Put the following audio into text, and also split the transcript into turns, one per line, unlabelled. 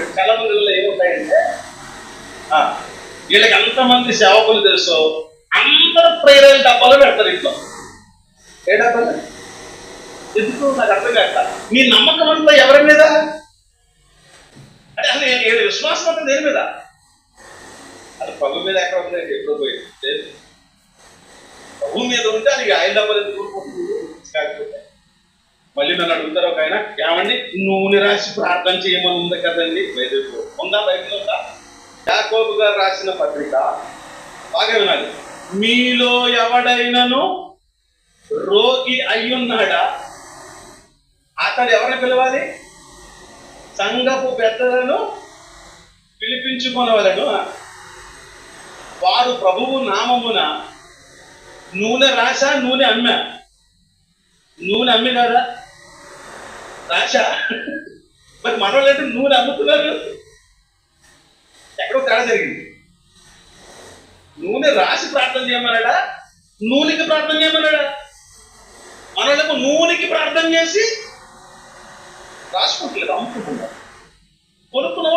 చాలా మందిలో ఏమవుతాయంటే ఆ, వీళ్ళకి అంతమంది సేవకులు తెలుసు. అందరూ ప్రేరణ డబ్బాలు పెడతారు ఇంట్లో. ఏ డబ్బాలు? ఎందుకు? నాకు అర్థం కాక. మీ నమ్మకం అంతా ఎవరి మీద? అంటే అసలు విశ్వాసం అంతా దేని మీద? అది ప్రభు మీద ఎక్కడ ఉంది ఎప్పుడు పోయింది. లేదు. ప్రభు మీద ఉంటే అది ఆయన డబ్బాలు ఎందుకు మళ్ళీ నన్ను అడుగుతారు ఒక ఆయన ఏమండి నూనె రాసి ప్రార్థన చేయమని ఉంది కదండి. బైబిల్లో ఉందా బైబిల్ ఉందా? యాకోబు గారు రాసిన పత్రిక బాగా వినాలి. మీలో ఎవడైనను రోగి అయ్యున్నాడా? అతడు ఎవరిని పిలవాలి? సంఘపు పెద్దలను పిలిపించుకొనవలను. వారు ప్రభువు నామమున నూనె రాశా నూనె అమ్మా. నూనె అమ్మి కదా రాశా మరి మనోళ్ళు అంటే నూనె అమ్ముతున్నారు ఎక్కడో తేడా జరిగింది. నూనె రాసి ప్రార్థన చేయమన్నాడా? నూనెకి ప్రార్థన చేయమన్నాడా? మనోళ్ళేమో నూనెకి ప్రార్థన చేసి రాసుకుంటలేదు అమ్ముకుంటున్నారు. కొనుక్కున్నవాడు